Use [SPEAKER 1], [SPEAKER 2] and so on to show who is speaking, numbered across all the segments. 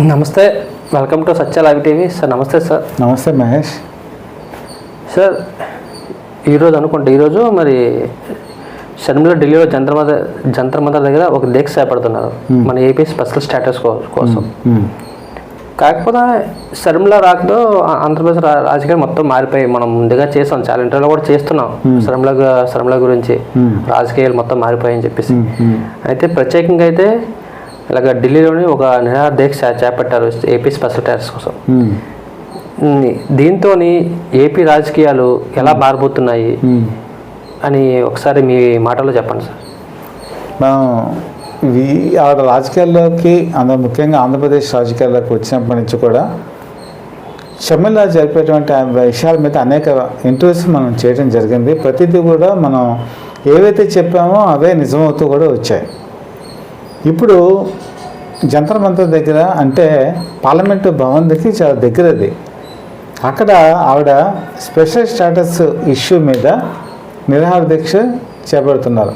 [SPEAKER 1] నమస్తే welcome to Satya live TV sir నమస్తే sir
[SPEAKER 2] నమస్తే మహేష్.
[SPEAKER 1] సార్ ఈరోజు అనుకుంటే ఈరోజు మరి షర్మిల ఢిల్లీలో జంతర్ మదర్ జంతర్ మదర్ దగ్గర ఒక దీక్ష చేపడుతున్నారు. మన ఏపీ స్పెషల్ స్టేటస్ కోసం.
[SPEAKER 2] మ్మ్.
[SPEAKER 1] కాకపోతే షర్మిల రాకతో ఆంధ్రప్రదేశ్ రా- రాజకీయాలు మొత్తం మారిపోయి మనం ముందుగా చేసాం. చాలా ఇంటర్వ్యూలో కూడా చేస్తున్నాం. షర్మిల గు- షర్మిల గురించి రాజకీయాలు మొత్తం మారిపోయాయని చెప్పేసి. అయితే ప్రత్యేకంగా అయితే ఇలాగ ఢిల్లీలోని ఒక నిరాహార దీక్ష చేపట్టారు ఏపీ స్పెషల్ స్టేటస్ కోసం. దీంతో ఏపీ రాజకీయాలు ఎలా మారబోతున్నాయి
[SPEAKER 2] మ్మ్.
[SPEAKER 1] అని ఒకసారి మీ మాటలో చెప్పండి సార్.
[SPEAKER 2] మనం ఇవి ఆ రాజకీయాల్లోకి అంద ముఖ్యంగా ఆంధ్రప్రదేశ్ రాజకీయాల్లోకి వచ్చినప్పటి నుంచి కూడా షర్మిల జరిపేటువంటి విషయాల మీద అనేక ఇంటర్వ్యూస్ మనం చేయడం జరిగింది. ప్రతిదీ కూడా మనం ఏవైతే చెప్పామో అవే నిజమవుతూ కూడా వచ్చాయి. ఇప్పుడు జంతర్ మంతర్ దగ్గర అంటే పార్లమెంటు భవన్ దగ్గర చాలా దగ్గరది అక్కడ ఆవిడ స్పెషల్ స్టేటస్ ఇష్యూ మీద నిరాహార దీక్ష చేపడుతున్నారు.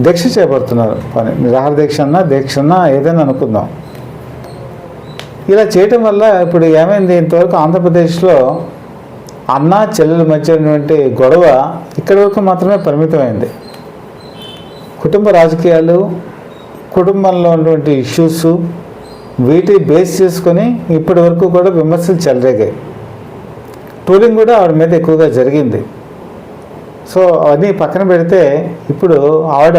[SPEAKER 2] దీక్ష చేపడుతున్నారు. పని నిరాహార దీక్ష అన్నా దీక్ష అన్నా ఏదైనా అనుకుందాం. ఇలా చేయటం వల్ల ఇప్పుడు ఏమైంది? ఇంతవరకు ఆంధ్రప్రదేశ్లో అన్న చెల్లెల మధ్య ఉన్నటువంటి గొడవ ఇక్కడి వరకు మాత్రమే పరిమితమైంది. కుటుంబ రాజకీయాలు కుటుంబంలో ఉన్నటువంటి ఇష్యూస్ వీటి బేస్ చేసుకొని ఇప్పటి వరకు కూడా విమర్శలు చెలరేగాయి. టూలింగ్ కూడా ఆవిడ మీద ఎక్కువగా జరిగింది. సో అవన్నీ పక్కన పెడితే ఇప్పుడు ఆవిడ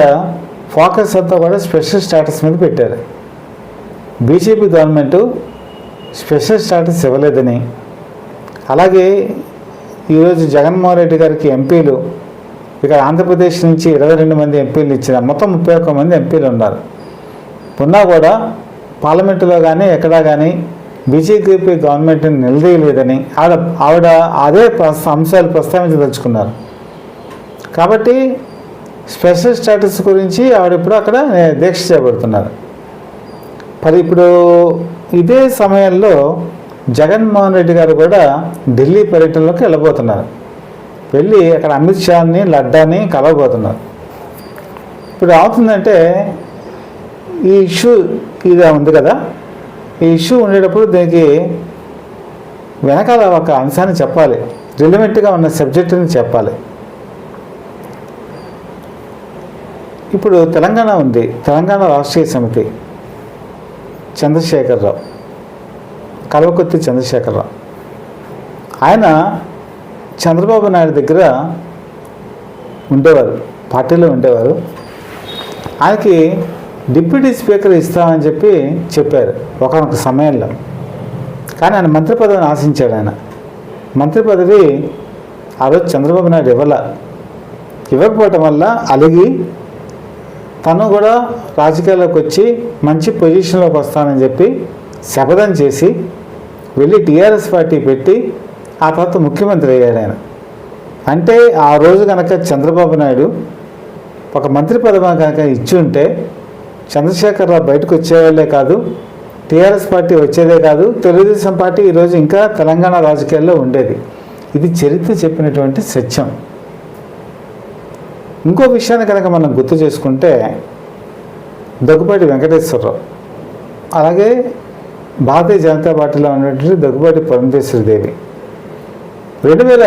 [SPEAKER 2] ఫోకస్ అంతా కూడా స్పెషల్ స్టాటస్ మీద పెట్టారు. బీజేపీ గవర్నమెంటు స్పెషల్ స్టాటస్ ఇవ్వలేదని. అలాగే ఈరోజు జగన్మోహన్ రెడ్డి గారికి ఎంపీలు ఇక్కడ ఆంధ్రప్రదేశ్ నుంచి ఇరవై రెండు మంది ఎంపీలు ఇచ్చిన మొత్తం ముప్పై ఒక్క మంది ఎంపీలు ఉన్నారు. ఉన్నా కూడా పార్లమెంటులో కానీ ఎక్కడా కానీ బీజేపీ గవర్నమెంట్ని నిలదీయలేదని ఆవిడ ఆవిడ అదే అంశాలు ప్రస్తావించదలుచుకున్నారు. కాబట్టి స్పెషల్ స్టేటస్ గురించి ఆవిడ ఇప్పుడు అక్కడ దీక్ష చేపడుతున్నారు. మరి ఇప్పుడు ఇదే సమయంలో జగన్మోహన్ రెడ్డి గారు కూడా ఢిల్లీ పర్యటనలోకి వెళ్ళబోతున్నారు. వెళ్ళి అక్కడ అమిత్ షాని లడ్డాని కలవబోతున్నారు. ఇప్పుడు అవుతుందంటే ఈ ఇష్యూ ఇది ఉంది కదా? ఈ ఇష్యూ ఉండేటప్పుడు దీనికి వెనకాల ఒక అంశాన్ని చెప్పాలి. రిలవెంట్గా ఉన్న సబ్జెక్టుని చెప్పాలి. ఇప్పుడు తెలంగాణ ఉంది. తెలంగాణ రాష్ట్రీయ సమితి. చంద్రశేఖరరావు కల్వకుర్తి చంద్రశేఖరరావు ఆయన చంద్రబాబు నాయుడు దగ్గర ఉండేవారు పార్టీలో ఉండేవారు. ఆయనకి డిప్యూటీ స్పీకర్ ఇస్తామని చెప్పి చెప్పారు ఒకనొక సమయంలో. కానీ ఆయన మంత్రి పదవిని ఆశించాడు ఆయన. మంత్రి పదవి ఆ రోజు చంద్రబాబు నాయుడు ఇవ్వాల. ఇవ్వకపోవటం వల్ల అలిగి తను కూడా రాజకీయాల్లోకి వచ్చి మంచి పొజిషన్లోకి వస్తానని చెప్పి శపథం చేసి వెళ్ళి టీఆర్ఎస్ పార్టీ పెట్టి ఆ తర్వాత ముఖ్యమంత్రి అయ్యాడు ఆయన. అంటే ఆ రోజు కనుక చంద్రబాబు నాయుడు ఒక మంత్రి పదవి కనుక ఇచ్చి ఉంటే చంద్రశేఖరరావు బయటకు వచ్చేవాళ్ళే కాదు టీఆర్ఎస్ పార్టీ వచ్చేదే కాదు తెలుగుదేశం పార్టీ ఈరోజు ఇంకా తెలంగాణ రాజకీయాల్లో ఉండేది. ఇది చరిత్ర చెప్పినటువంటి సత్యం. ఇంకో విషయాన్ని కనుక మనం గుర్తు చేసుకుంటే దగ్గుబాటి వెంకటేశ్వరరావు అలాగే భారతీయ జనతా పార్టీలో ఉన్నటువంటి దగ్గుబాటి పురంధేశ్వరి దేవి. రెండు వేల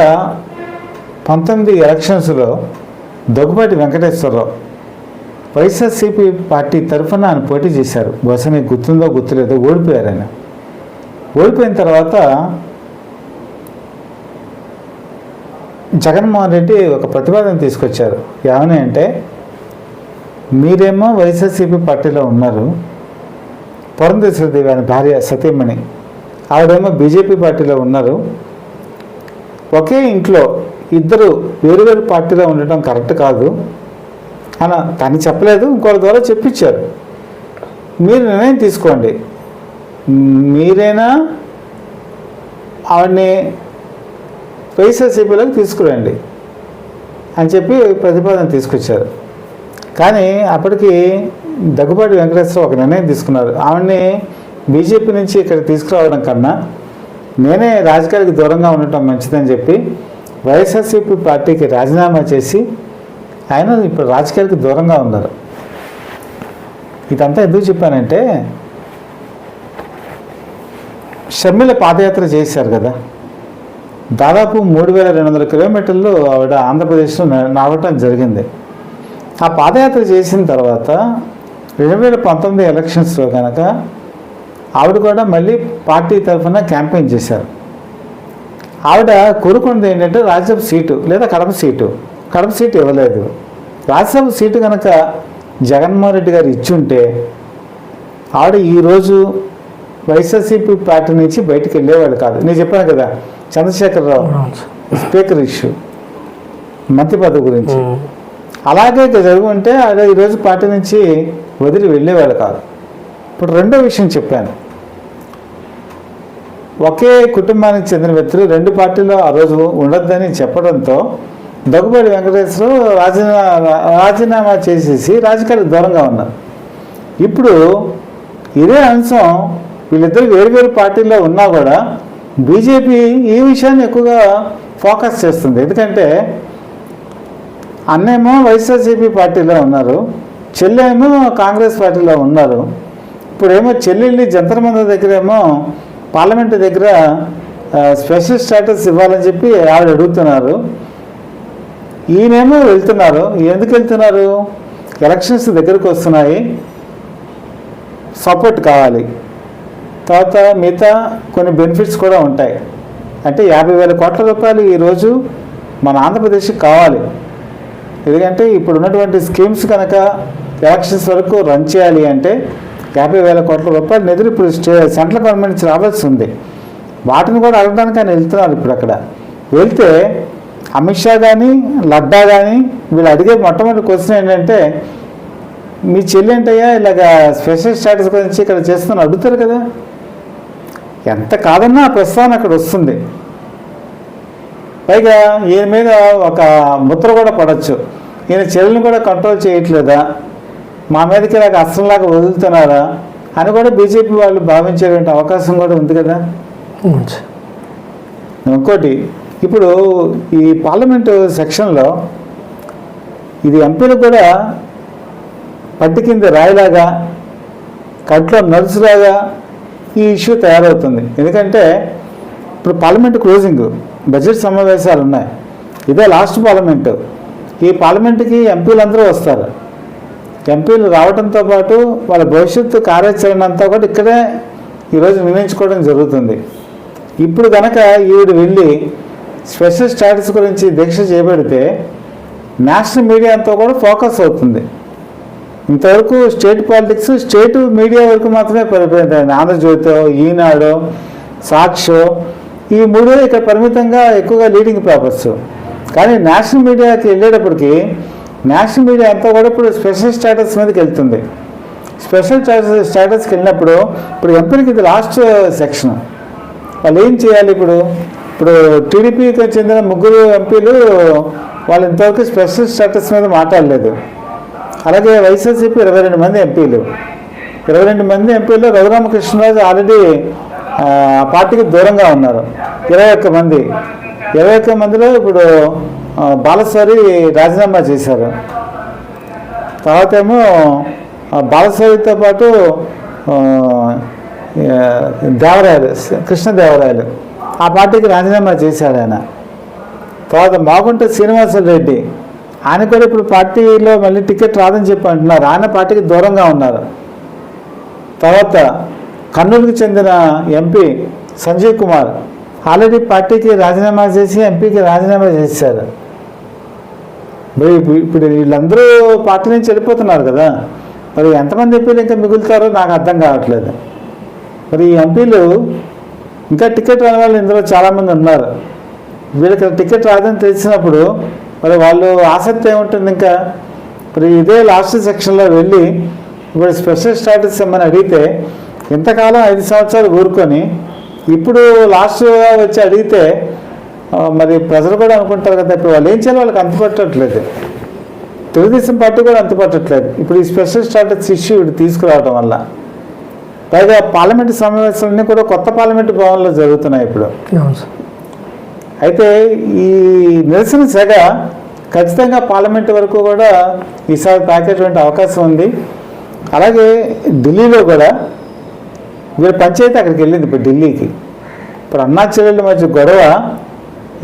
[SPEAKER 2] పంతొమ్మిది ఎలక్షన్స్లో దగ్గుబాటి వెంకటేశ్వరరావు వైఎస్ఆర్సీపీ పార్టీ తరఫున ఆయన పోటీ చేశారు. బహుశా మీకు గుర్తుందో గుర్తులేదో ఓడిపోయారు ఆయన. ఓడిపోయిన తర్వాత జగన్మోహన్ రెడ్డి ఒక ప్రతిపాదన తీసుకొచ్చారు. ఏమని అంటే మీరేమో వైఎస్ఆర్సీపీ పార్టీలో ఉన్నారు. పురంధేశ్వర దేవి ఆయన భార్య సతీమణి. ఆవిడేమో బీజేపీ పార్టీలో ఉన్నారు. ఒకే ఇంట్లో ఇద్దరు వేరువేరు పార్టీలో ఉండటం కరెక్ట్ కాదు. అని తను చెప్పలేదు ఇంకోటి ద్వారా చెప్పించారు. మీరు నిర్ణయం తీసుకోండి. మీరైనా ఆవిడని వైఎస్ఆర్సీపీలోకి తీసుకురండి అని చెప్పి ప్రతిపాదన తీసుకొచ్చారు. కానీ అప్పటికి దగ్గుబాటి వెంకటేశ్వరరావు ఒక నిర్ణయం తీసుకున్నారు. ఆవిడని బీజేపీ నుంచి ఇక్కడ తీసుకురావడం కన్నా నేనే రాజకీయాలకు దూరంగా ఉండటం మంచిదని చెప్పి వైఎస్ఆర్సీపీ పార్టీకి రాజీనామా చేసి ఆయన ఇప్పుడు రాజకీయాలకు దూరంగా ఉన్నారు. ఇదంతా ఎందుకు చెప్పానంటే షమ్మిల పాదయాత్ర చేశారు కదా. దాదాపు మూడు వేల రెండు వందల కిలోమీటర్లు ఆవిడ ఆంధ్రప్రదేశ్లో నడవటం జరిగింది. ఆ పాదయాత్ర చేసిన తర్వాత రెండు వేల పంతొమ్మిది ఎలక్షన్స్లో కనుక ఆవిడ కూడా మళ్ళీ పార్టీ తరఫున క్యాంపెయిన్ చేశారు. ఆవిడ కోరుకున్నది ఏంటంటే రాజ్యసభ సీటు లేదా కడప సీటు. కడప సీటు ఇవ్వలేదు. రాజ్యసభ సీటు కనుక జగన్మోహన్ రెడ్డి గారు ఇచ్చుంటే ఆవిడ ఈరోజు వైఎస్ఆర్సీపీ పార్టీ నుంచి బయటికి వెళ్ళేవాళ్ళు కాదు. నేను చెప్పాను కదా చంద్రశేఖరరావు స్పీకర్ ఇష్యూ మంత్రి పదవి గురించి. అలాగే జరుగుంటే ఆవిడ ఈరోజు పార్టీ నుంచి వదిలి వెళ్ళేవాళ్ళు కాదు. ఇప్పుడు రెండో విషయం చెప్పాను. ఒకే కుటుంబానికి చెందిన వ్యక్తులు రెండు పార్టీలో ఆ రోజు ఉండొద్దని చెప్పడంతో దగ్గుబడి వెంకటేశ్వరరావు రాజీనామా రాజీనామా చేసేసి రాజకీయాలకు దూరంగా ఉన్నారు. ఇప్పుడు ఇదే అంశం వీళ్ళిద్దరు వేరు వేరు పార్టీల్లో ఉన్నా కూడా బీజేపీ ఈ విషయాన్ని ఎక్కువగా ఫోకస్ చేస్తుంది. ఎందుకంటే అన్నేమో వైఎస్ఆర్సీపీ పార్టీలో ఉన్నారు చెల్లెమో కాంగ్రెస్ పార్టీలో ఉన్నారు. ఇప్పుడేమో చెల్లెళ్ళి జంతర్ దగ్గరేమో పార్లమెంట్ దగ్గర స్పెషల్ స్టేటస్ ఇవ్వాలని చెప్పి ఆవిడ అడుగుతున్నారు. ఈయనేమో వెళ్తున్నారు. ఎందుకు వెళ్తున్నారు? ఎలక్షన్స్ దగ్గరకు వస్తున్నాయి. సపోర్ట్ కావాలి. తర్వాత మిగతా కొన్ని బెనిఫిట్స్ కూడా ఉంటాయి. అంటే యాభై వేల కోట్ల రూపాయలు ఈరోజు మన ఆంధ్రప్రదేశ్కి కావాలి. ఎందుకంటే ఇప్పుడు ఉన్నటువంటి స్కీమ్స్ కనుక ఎలక్షన్స్ వరకు రన్ చేయాలి అంటే యాభై వేల కోట్ల రూపాయల నిధులు ఇప్పుడు స్టే సెంట్రల్ గవర్నమెంట్ నుంచి రావాల్సి ఉంది వాటిని కూడా అడగడానికి ఆయన వెళ్తున్నారు ఇప్పుడు అక్కడ. వెళ్తే అమిత్ షా కానీ లడ్డా కానీ వీళ్ళు అడిగే మొట్టమొదటి క్వశ్చన్ ఏంటంటే మీ చెల్లి ఏంటయ్యా ఇలాగ స్పెషల్ స్టాటస్ గురించి ఇక్కడ చేస్తున్న అడుగుతారు కదా? ఎంత కాదన్నా ఆ ప్రస్తావన అక్కడ వస్తుంది. పైగా ఈయన మీద ఒక ముద్ర కూడా పడవచ్చు ఈయన చెల్లెని కూడా కంట్రోల్ చేయట్లేదా? మా మీదకి ఇలాగ అస్సంలాగా వదులుతున్నారా అని కూడా బీజేపీ వాళ్ళు భావించేటువంటి అవకాశం కూడా ఉంది కదా. ఇంకోటి ఇప్పుడు ఈ పార్లమెంటు సెక్షన్లో ఇది ఎంపీలు కూడా పట్టి కింద రాయిలాగా కట్లో నలుసులాగా ఈ ఇష్యూ తయారవుతుంది. ఎందుకంటే ఇప్పుడు పార్లమెంట్ క్లోజింగ్ బడ్జెట్ సమావేశాలు ఉన్నాయి. ఇదే లాస్ట్ పార్లమెంటు. ఈ పార్లమెంట్కి ఎంపీలు అందరూ వస్తారు. ఎంపీలు రావడంతో పాటు వాళ్ళ భవిష్యత్తు కార్యాచరణ అంతా కూడా ఇక్కడే ఈరోజు నిర్ణయించుకోవడం జరుగుతుంది. ఇప్పుడు కనుక ఈవిడ వెళ్ళి స్పెషల్ స్టాటస్ గురించి దీక్ష చేపడితే నేషనల్ మీడియా అంతా కూడా ఫోకస్ అవుతుంది. ఇంతవరకు స్టేట్ పాలిటిక్స్ స్టేట్ మీడియా వరకు మాత్రమే పరిమితం ఆంధ్రజ్యోతి ఈనాడు సాక్షో ఈ మూడు ఇక్కడ పరిమితంగా ఎక్కువగా లీడింగ్ పేపర్స్. కానీ నేషనల్ మీడియాకి వెళ్ళేటప్పటికి నేషనల్ మీడియా అంతా కూడా ఇప్పుడు స్పెషల్ స్టేటస్ మీదకి వెళ్తుంది. స్పెషల్ స్టేటస్ స్టేటస్కి వెళ్ళినప్పుడు ఇప్పుడు ఎంపీలకి ఇది లాస్ట్ సెక్షన్ వాళ్ళు ఏం చేయాలి ఇప్పుడు? ఇప్పుడు టీడీపీకి చెందిన ముగ్గురు ఎంపీలు వాళ్ళు ఇంతవరకు స్పెషల్ స్టేటస్ మీద మాట్లాడలేదు. అలాగే వైఎస్ఆర్సీపీ ఇరవై రెండు మంది ఎంపీలు. ఇరవై రెండు మంది ఎంపీలు రఘురామకృష్ణరాజు ఆల్రెడీ పార్టీకి దూరంగా ఉన్నారు. ఇరవై ఒక్క మంది. ఇరవై ఒక్క మందిలో ఇప్పుడు ఆ, బాలస్వారి రాజీనామా చేశారు తర్వాత ఏమో ఆ, బాలస్వారితో పాటు దేవరాయలు కృష్ణదేవరాయలు ఆ పార్టీకి రాజీనామా చేశాడు ఆయన. తర్వాత మాగుంట శ్రీనివాస రెడ్డి ఆయన కూడా ఇప్పుడు పార్టీలో మళ్ళీ టికెట్ రాదని చెప్పి అంటున్నారు. ఆయన పార్టీకి దూరంగా ఉన్నారు. తర్వాత కర్నూలుకి చెందిన ఎంపీ సంజీవ్ కుమార్ ఆల్రెడీ పార్టీకి రాజీనామా చేసి ఎంపీకి రాజీనామా చేశారు. మరి ఇప్పుడు- వీళ్ళందరూ పార్టీ నుంచి వెళ్ళిపోతున్నారు కదా. మరి ఎంతమంది ఎంపీలు ఇంకా మిగులుతారో నాకు అర్థం కావట్లేదు. మరి ఈ ఎంపీలు ఇంకా టికెట్ రాని వాళ్ళు ఇందులో చాలామంది ఉన్నారు. వీళ్ళకి టికెట్ రాదని తెలిసినప్పుడు మరి వాళ్ళు ఆసక్తి ఏముంటుంది ఇంకా? మరి ఇదే లాస్ట్ సెక్షన్లో వెళ్ళి ఇప్పుడు స్పెషల్ స్టాటస్ ఏమని అడిగితే ఇంతకాలం ఐదు సంవత్సరాలు ఊరుకొని ఇప్పుడు లాస్ట్ వచ్చి అడిగితే మరి ప్రజలు కూడా అనుకుంటారు కదా ఇప్పుడు వాళ్ళు ఏం చేయాలి వాళ్ళకి అంతుపట్టట్లేదు. తెలుగుదేశం పార్టీ కూడా అంతుపట్టట్లేదు. ఇప్పుడు ఈ స్పెషల్ స్టాటస్ ఇష్యూ తీసుకురావడం వల్ల. పైగా పార్లమెంటు సమావేశాలన్నీ కూడా కొత్త పార్లమెంటు భవన్లో జరుగుతున్నాయి ఇప్పుడు. అయితే ఈ నిరసన సెగ ఖచ్చితంగా పార్లమెంట్ వరకు కూడా ఈసారి తాకేటువంటి అవకాశం ఉంది. అలాగే ఢిల్లీలో కూడా వీళ్ళ పంచాయతీ అక్కడికి వెళ్ళింది ఇప్పుడు ఢిల్లీకి. ఇప్పుడు అన్నా చెల్లెళ్ళ మధ్య గొడవ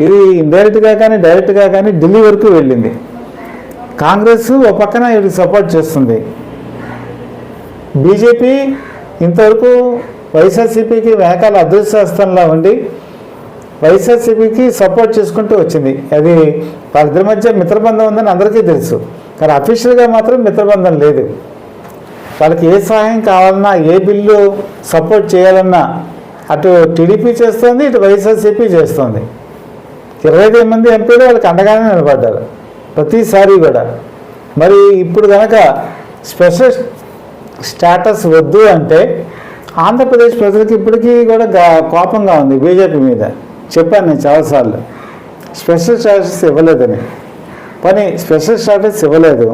[SPEAKER 2] ఇది ఇండైరెక్ట్గా కానీ డైరెక్ట్గా కానీ ఢిల్లీ వరకు వెళ్ళింది. కాంగ్రెస్ ఒక పక్కన వీడికి సపోర్ట్ చేస్తుంది. బీజేపీ ఇంతవరకు వైఎస్ఆర్సీపీకి వెనకాల అదృష్టస్థంలో ఉండి వైఎస్ఆర్సీపీకి సపోర్ట్ చేసుకుంటూ వచ్చింది. అది వాళ్ళిద్దరి మధ్య మిత్రబంధం ఉందని అందరికీ తెలుసు. కానీ అఫీషియల్గా మాత్రం మిత్రబంధం లేదు. వాళ్ళకి ఏ సహాయం కావాలన్నా ఏ బిల్లు సపోర్ట్ చేయాలన్నా అటు టీడీపీ చేస్తుంది ఇటు వైఎస్ఆర్సీపీ చేస్తుంది. ఇరవై ఐదు మంది ఎంపీలు వాళ్ళకి అండగానే నిలబడ్డారు ప్రతిసారి కూడా. మరి ఇప్పుడు కనుక స్పెషల్ స్టేటస్ వద్దు అంటే ఆంధ్రప్రదేశ్ ప్రజలకు ఇప్పటికీ కూడా కోపంగా ఉంది బీజేపీ మీద. చెప్పాను నేను చాలాసార్లు. స్పెషల్ స్టేటస్ ఇవ్వలేదని. కానీ స్పెషల్ స్టేటస్ ఇవ్వలేదు.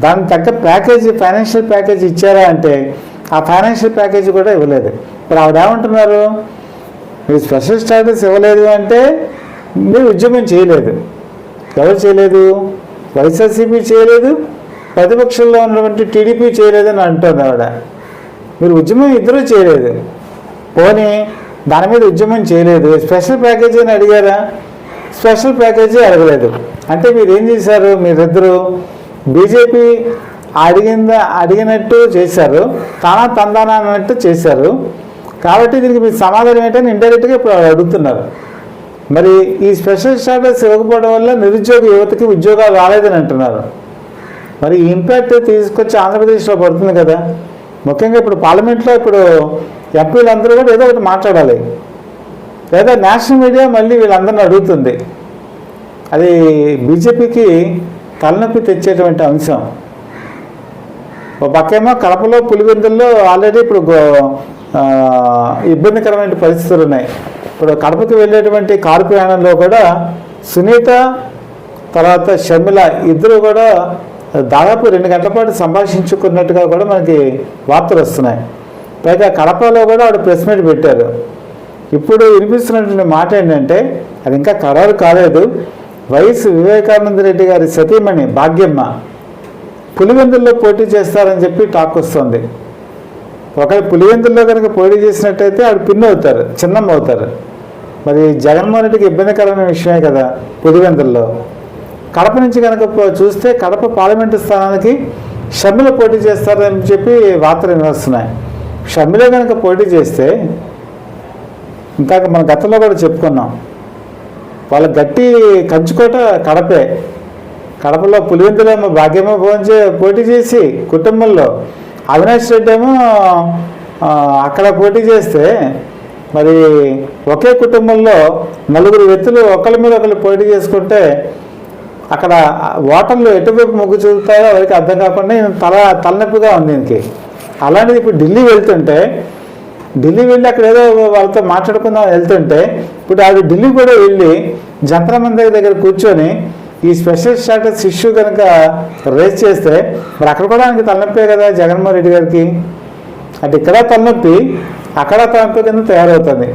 [SPEAKER 2] దానికి తగ్గ ప్యాకేజీ ఫైనాన్షియల్ ప్యాకేజ్ ఇచ్చారా అంటే ఆ ఫైనాన్షియల్ ప్యాకేజీ కూడా ఇవ్వలేదు. ఇప్పుడు ఆవిడ ఏమంటున్నారు? మీరు స్పెషల్ స్టేటస్ ఇవ్వలేదు అంటే మీరు ఉద్యమం చేయలేదు. ఎవరు చేయలేదు? వైఎస్ఆర్సీపీ చేయలేదు ప్రతిపక్షంలో ఉన్నటువంటి టీడీపీ చేయలేదని అంటుంది ఆవిడ. మీరు ఉద్యమం ఇద్దరూ చేయలేదు. పోనీ దాని మీద ఉద్యమం చేయలేదు. స్పెషల్ ప్యాకేజీ అని అడిగారా? స్పెషల్ ప్యాకేజీ అడగలేదు. అంటే మీరు ఏం చేశారు? మీరిద్దరు బీజేపీ అడిగింద అడిగినట్టు చేశారు. తానా తందానా అన్నట్టు చేశారు. కాబట్టి దీనికి మీరు సమాధానం ఏంటని ఇండైరెక్ట్గా ఇప్పుడు అడుగుతున్నారు. మరి ఈ స్పెషల్ స్టాటస్ ఇవ్వకపోవడం వల్ల నిరుద్యోగ యువతకి ఉద్యోగాలు రాలేదని అంటున్నారు. మరి ఈ ఇంపాక్ట్ తీసుకొచ్చి ఆంధ్రప్రదేశ్లో పడుతుంది కదా. ముఖ్యంగా ఇప్పుడు పార్లమెంట్లో ఇప్పుడు ఎంపీలందరూ కూడా ఏదో ఒకటి మాట్లాడాలి. లేదా నేషనల్ మీడియా మళ్ళీ వీళ్ళందరిని అడుగుతుంది. అది బీజేపీకి తలనొప్పి తెచ్చేటువంటి అంశం. ఒక పక్కేమో కడపలో పులివెందుల్లో ఆల్రెడీ ఇప్పుడు ఇబ్బందికరమైన పరిస్థితులు ఉన్నాయి ఇప్పుడు కడపకి వెళ్ళేటువంటి కారు ప్రయాణంలో కూడా సునీత తర్వాత షమిల ఇద్దరు కూడా దాదాపు రెండు గంటల పాటు సంభాషించుకున్నట్టుగా కూడా మనకి వార్తలు వస్తున్నాయి. పైగా కడపలో కూడా ఆవిడ ప్రెస్ మీట్ పెట్టారు. ఇప్పుడు వినిపిస్తున్నటువంటి మాట ఏంటంటే అది ఇంకా ఖరారు కాలేదు. వైఎస్ వివేకానంద రెడ్డి గారి సతీమణి భాగ్యమ్మ పులివెందుల్లో పోటీ చేస్తారని చెప్పి టాక్ వస్తుంది. ఒకవేళ పులివెందుల్లో కనుక పోటీ చేసినట్టయితే ఆడు పిన్ అవుతారు చిన్నమ్మ అవుతారు. మరి జగన్మోహన్ రెడ్డికి ఇబ్బందికరమైన విషయమే కదా పులివెందుల్లో. కడప నుంచి కనుక చూస్తే కడప పార్లమెంటు స్థానానికి షమ్మిల పోటీ చేస్తారని చెప్పి వార్తలు వినిపిస్తున్నాయి షమ్మిల కనుక పోటీ చేస్తే ఇంకా మన గతంలో కూడా చెప్పుకున్నాం. వాళ్ళ గట్టి కంచుకోట కడపే. కడపలో పులివెందులేమో భాగ్యమో పోంచే పోటీ చేసి కుటుంబంలో. అవినాష్ రెడ్డి ఏమో అక్కడ పోటీ చేస్తే మరి ఒకే కుటుంబంలో నలుగురు వ్యక్తులు ఒకళ్ళ మీద ఒకళ్ళు పోటీ చేసుకుంటే అక్కడ ఓటర్లు ఎటువైపు మొగ్గు చూపుతాయో వారికి అర్థం కాకుండా తల తలనొప్పిగా ఉంది దీనికి. అలాంటిది ఇప్పుడు ఢిల్లీ వెళ్తుంటే ఢిల్లీ వెళ్ళి అక్కడ ఏదో వాళ్ళతో మాట్లాడుకుందాం వెళ్తుంటే ఇప్పుడు ఆవిడ ఢిల్లీ కూడా వెళ్ళి జంతర మందిర దగ్గర కూర్చొని ఈ స్పెషల్ స్టాటస్ ఇష్యూ కనుక రేస్ చేస్తే మరి అక్కడ కూడా ఆయనకి తలనొప్పే కదా జగన్మోహన్ రెడ్డి గారికి? అంటే ఇక్కడ తలనొప్పి అక్కడ తలనొప్పి కింద తయారవుతుంది.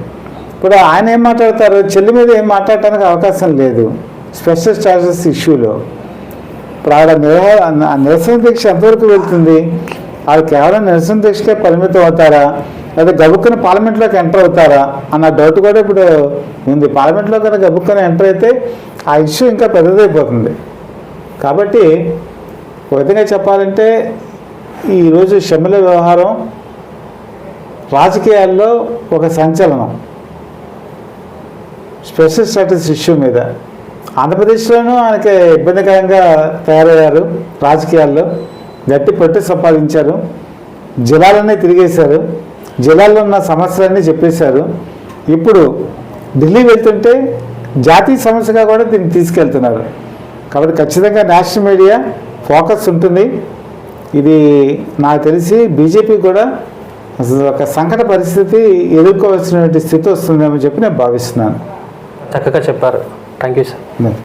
[SPEAKER 2] ఇప్పుడు ఆయన ఏం మాట్లాడతారు? చెల్లి మీద ఏం మాట్లాడటానికి అవకాశం లేదు స్పెషల్ స్టాటస్ ఇష్యూలో. ఇప్పుడు ఆవిడ నిరసన దీక్ష ఎంతవరకు వెళ్తుంది? ఆవిడ కేవలం నిరసన దీక్షకే పరిమితం అవుతారా? లేదా గబుక్కున పార్లమెంట్లోకి ఎంటర్ అవుతారా అన్న డౌట్ కూడా ఇప్పుడు ఉంది. పార్లమెంట్లో కనుక గబుక్కున ఎంటర్ అయితే ఆ ఇష్యూ ఇంకా పెద్దదైపోతుంది. కాబట్టి ఒక విధంగా చెప్పాలంటే ఈరోజు షమ్మిల వ్యవహారం రాజకీయాల్లో ఒక సంచలనం. స్పెషల్ స్టేటస్ ఇష్యూ మీద. ఆంధ్రప్రదేశ్లోనూ ఆయనకి ఇబ్బందికరంగా తయారయ్యారు రాజకీయాల్లో. గట్టి పట్టు సంపాదించారు. జిల్లాలన్నీ తిరిగేశారు. జిల్లాల్లో ఉన్న సమస్యలన్నీ చెప్పేశారు. ఇప్పుడు ఢిల్లీ వెళ్తుంటే జాతీయ సమస్యగా కూడా దీన్ని తీసుకెళ్తున్నారు. కాబట్టి ఖచ్చితంగా నేషనల్ మీడియా ఫోకస్ ఉంటుంది. ఇది నాకు తెలిసి బీజేపీ కూడా అసలు ఒక సంకట పరిస్థితి ఎదుర్కోవాల్సినటువంటి స్థితి వస్తుందేమో చెప్పి నేను భావిస్తున్నాను.
[SPEAKER 1] చక్కగా చెప్పారు. Thank you sir